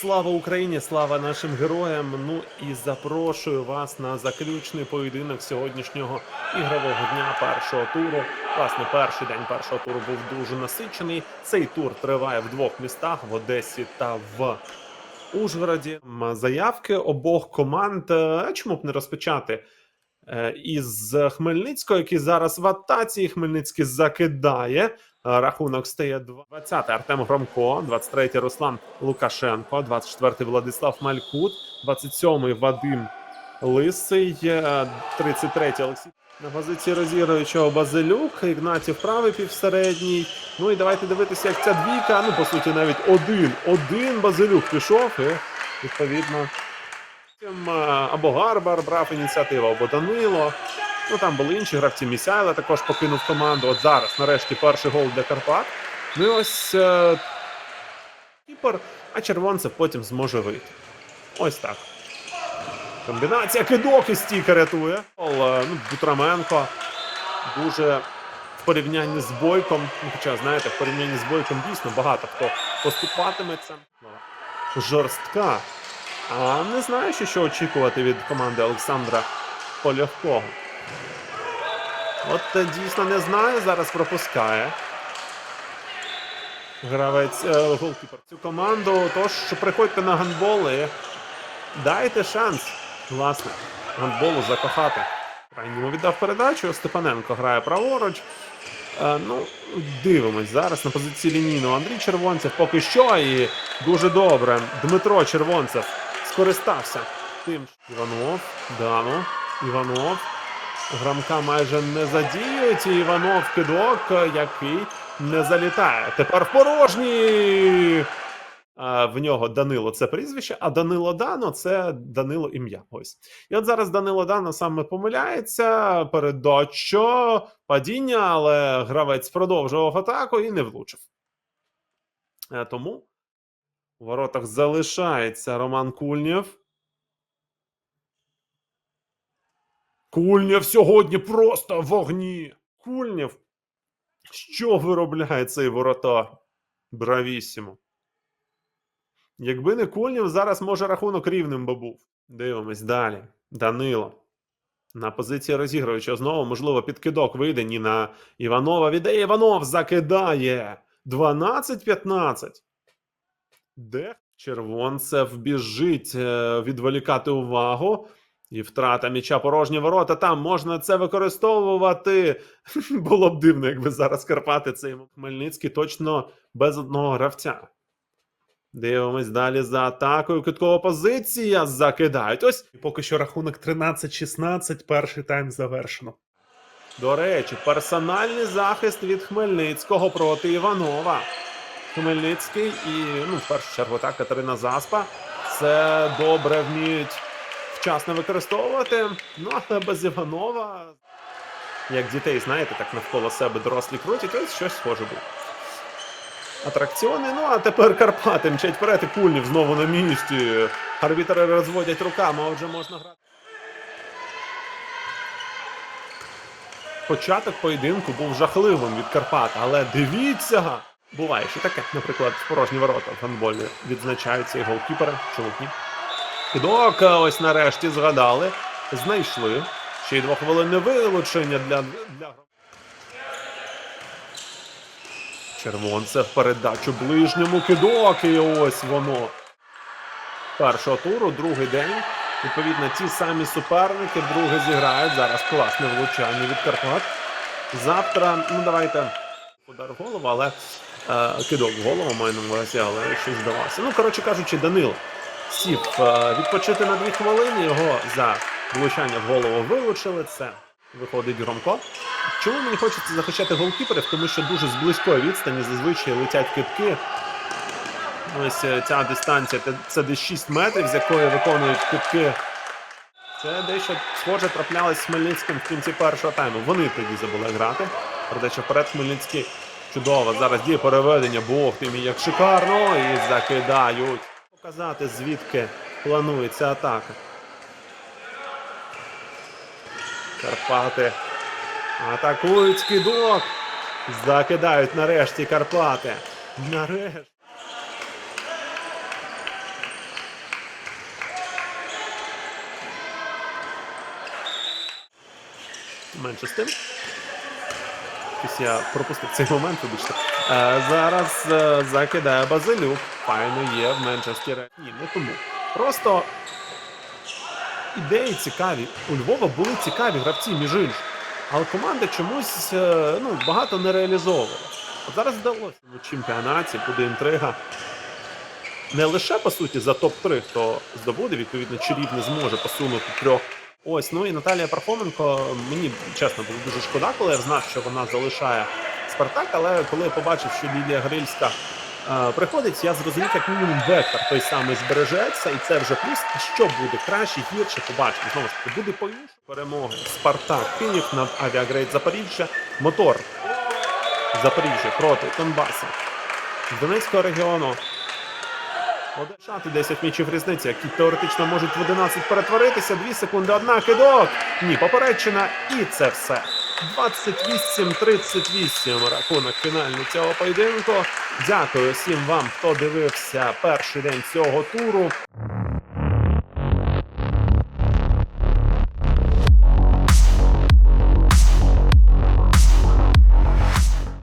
Слава Україні, слава нашим героям. Ну і запрошую вас на заключний поєдинок сьогоднішнього ігрового дня першого туру. Власне, перший день першого туру був дуже насичений. Цей тур триває в двох містах в Одесі та в Ужгороді. Заявки обох команд. е, Чому б не розпочати? Е, Із Хмельницького, який зараз в атаці, Хмельницький закидає. Е, Рахунок стає 20-й Артем Громко, 23 Руслан Лукашенко, 24-й Владислав Малькут, 27 Вадим Лисий, е, 33 Олексій. На позиції розігруючого Базилюк, Ігнатів правий півсередній. Ну і давайте дивитися, як ця двійка. Ну, по суті, навіть один. Один Базилюк пішов, і відповідно. Або Гарбар брав ініціативу, або Данило. Ну там були інші гравці. Місяйла також покинув команду. От зараз, нарешті, перший гол для Карпат. Ну і ось е, Кіпер, а червонцев потім зможе вийти. Ось так. Комбінація кидок і стійка рятує. Е, Ну, Бутраменко дуже в порівнянні з бойком. Ну, хоча, знаєте, в порівнянні з бойком дійсно багато хто поступатиметься. Жорстка. А не знаю, що очікувати від команди Олександра Полягкого. От дійсно не знаю, зараз пропускає. Гравець е, голкіпер цю команду. Тож приходьте на гандбол і дайте шанс, власне, гандболу закохати. Крайньому віддав передачу. Степаненко грає праворуч. Е, ну, дивимось зараз на позиції лінійного Андрій Червонцев поки що. І дуже добре. Дмитро Червонцев скористався тим. Іванов, Дано, Іванов. Грамка майже не задіють. І Іванов кидок, який не залітає. Тепер в порожній. В нього Данило це прізвище, а Данило Дано це Данило ім'я. Ось. І от зараз Данило Дано саме помиляється. Передача, падіння, але гравець продовжував атаку і не влучив. Е, Тому у воротах залишається Роман Кульнєв. Кульнєв сьогодні просто вогні. Кульнєв. Що виробляє цей воротар? Бравісімо. Якби не Кульнєв, зараз може рахунок рівним би був. Дивимось далі. Данило. На позиції розігруючого знову, можливо, підкидок вийде ні на Іванова. Віддає Іванов закидає. 12-15. Де червонцев біжить е, відволікати увагу. І втрата м'яча порожні ворота. Там можна це використовувати. Було б дивно, якби зараз Карпати цей Хмельницький точно без одного гравця. Дивимось далі за атакою. Киткова позиція. Закидають. Ось і поки що рахунок 13-16. Перший тайм завершено. До речі, персональний захист від Хмельницького проти Іванова. Хмельницький і, ну, в першу чергу, так, Катерина Заспа. Це добре вміють вчасно використовувати. Ну, але без Іванова, як дітей, знаєте, так навколо себе дорослі крутять, ось щось схоже буде. Атракціони. Ну, а тепер Карпати мчать вперед і Кульнів знову на місці. Арбітери розводять руками, а отже можна грати. Початок поєдинку був жахливим від Карпат, але дивіться! Буває ще таке, наприклад, порожні ворота в гандболі відзначаються і голкіпери. Чому ні? Кидок, ось нарешті згадали, знайшли. Ще й двохвилинне вилучення для, для... Червонцев передачу ближньому кидок, і ось воно. Першого туру, другий день. Відповідно, ті самі суперники друге зіграють. Зараз класне влучання від Карпат. Завтра, ну давайте удар в голову, але е, кидок в голову маю на увазі, але щось здавалося. Ну, коротше кажучи, Данило сів е, відпочити на дві хвилини. Його за влучання в голову вилучили. Це виходить громко. Чому мені хочеться захищати голкіперів? Тому що дуже з близької відстані зазвичай летять китки. Ось е, ця дистанція це- десь 6 метрів, з якої виконують китки. Це дещо схоже траплялось з Хмельницьким в кінці першого тайму. Вони тоді забули грати. Передача вперед Хмельницький. Чудово. Зараз є переведення. Бог ти як шикарно. І закидають. Показати, звідки планується атака. Карпати атакують скидок. Закидають нарешті Карпати. Нарешті. Менше з тим. Щось я пропустив цей момент, вибачте. Е, зараз е, закидає Базилюк. Файно є в Манчестері. Ні, не тому. Просто ідеї цікаві. У Львова були цікаві гравці, між іншим. Але команда чомусь е, ну, багато не реалізовувала. От зараз вдалося в чемпіонаті буде інтрига. Не лише по суті за топ-3, хто здобуде, відповідно, чи рівне зможе посунути трьох. Ось, ну і Наталія Пархоменко, мені чесно було дуже шкода, коли я знав, що вона залишає Спартак, але коли я побачив, що Лілія Грильська е, приходить, я зрозумів, як мінімум вектор той самий збережеться, і це вже плюс. Що буде краще, гірше, побачимо. Знову ж таки, буде по перемоги. Спартак Київ над Авіагрейд Запоріжжя. Мотор Запоріжжя проти Донбаса з Донецького регіону. Один шат і 10 м'ячів різниці, які теоретично можуть в 11 перетворитися. 2 секунди, одна кидок. Ні, попередчина. І це все. 28-38 рахунок фінальний цього поєдинку. Дякую всім вам, хто дивився перший день цього туру.